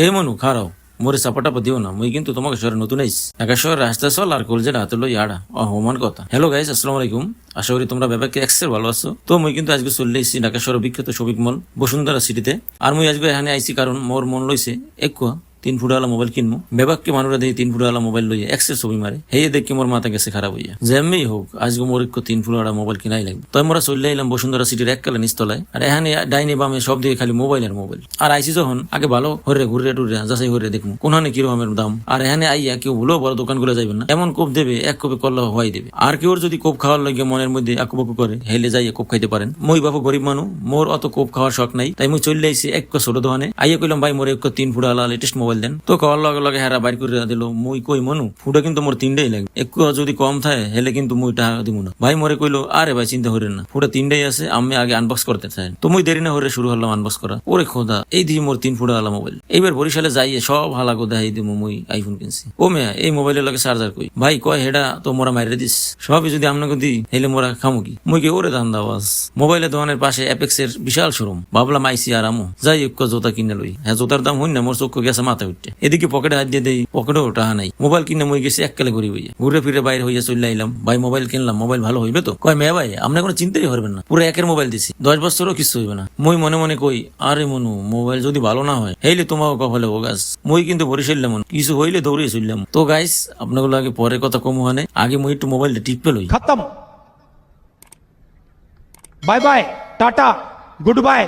এই মনু, খারাও, মোরে চাপাটা দিও না, মুই কিন্তু তোমাকে শহরে নতুন আইস একা শহরে রাস্তা চল আর কলজে হাতে লই আড়া। ও হোমান কথা। হ্যালো গাইস আসসালামু আলাইকুম। আশা করি তোমরা ব্যাপারকে এক্সের ভালো আছো। তো মুই কিন্তু আজকে চলে এসেছি ঢাকা শহর বিখ্যাত শপিং মল, বসুন্ধরা সিটিতে আর মুই আজকে এখানে আইছি কারণ মোর মন লইছে একুয়া তিন ফুটাওয়ালা মোবাইল কিনবো বেবাককে মানুষরা দেখি তিন ফুটাওয়ালা মোবাইল লইয়া এক্সের ছবি মারে। হেয়ে দেখি মোর মাথা গেছে খারাপ হইয়া। যেমনি হোক, আজকে মোর একটু তিন ফুটাওয়ালা মোবাইল কিনাই লাগবে। তাই মোরা চলে আইলাম বসুন্ধরা সিটির এককালে নিস্তলায় আর এখানে ডাইনে বামে সব দিকে খালি মোবাইল আর মোবাইল। আর আইসি যখন, আগে ভালো হরে ঘুরে টুরে, যাচাই হরে দেখব কোনখানে কিরকমের দাম। আর এখানে আইয়া কেউ ভুলেও বড় দোকান করে যাবেন না। এমন কোপ দেবে, এক কোপে করলে হওয়াই দেবে। আর কেউ যদি কোপ খাওয়ার লাগে মনের মধ্যে আকুবাকু করে, হেলে যাইয়া কোপ খাইতে পারেন। মই বাবু গরিব মানুষ মোর অত কোপ খাওয়ার শখ নাই। তাই মুই চলে আইসি এক ছোট দোকানে। আইয়া কইলাম, ভাই, মোর এক তিন ফুটা লেটেস্ট মোবাইল দেন। তো খাওয়ার লগে লগে হেরা বাইর করে দিল, মুই কই মনু? ফুটা কিন্তু মোর তিনটাই লাগে। একটু যদি কম থাকে, হেলে কিন্তু মুই টাকা দিব না। ভাই মোরে কইলো, আরে ভাই, চিন্তা করেন না। ফুটা তিনটাই আছে, আমি আগে আনবক্স করতে চাই। তো মুই দেরি না হরে শুরু হলাম আনবক্স করা। ওরে খোদা, এই দিয়ে মোর তিন ফুটা আলা মোবাইল। এইবার বরিশালে যাইয়ে সব হালাকো দেখাই দিব মুই আইফোন কিনছি। ও মেয়া, এই মোবাইলের লগে চার্জার কই? ভাই, কয়, হেডা, তো মোরা মাইরে দিস। সবই যদি আপনাকে দি হেলে মোরা খামু কি? মুই কি, ওরে ধান্দা আওয়াজ মোবাইলের দোকানের পাশে অ্যাপেক্স এর বিশাল শোরুম ভাবলাম আইসি আর যাই এক জোতা কিনে লই। হ্যাঁ জোতার দাম হইন না, মোর চক্ষু গেছে মাথা মাথা উঠছে। এদিকে পকেটে হাত দিয়ে দেই, পকেটেও টাহা নাই। মোবাইল কিনে মই গেছি এককালে ঘুরে হইয়া ঘুরে ফিরে বাইরে হইয়া চলে আইলাম। ভাই, মোবাইল কিনলাম, মোবাইল ভালো হইবে তো? কয়, মেয়ে ভাই আমরা কোনো চিন্তাই করবেন না। পুরো একের মোবাইল দিছি। দশ বছরও কিছু হইবে না। মই মনে মনে কই, আরে মনু, মোবাইল যদি ভালো না হয়, হেইলে তোমাকে কপালে ও গাছ মই কিন্তু ভরে চললাম কিছু হইলে দৌড়িয়ে চললাম। তো গাইস আপনাগুলো আগে পরে কথা কম হয় মানে, আগে মই একটু মোবাইল টিপ লই। খতম। Bye bye, tata, good bye.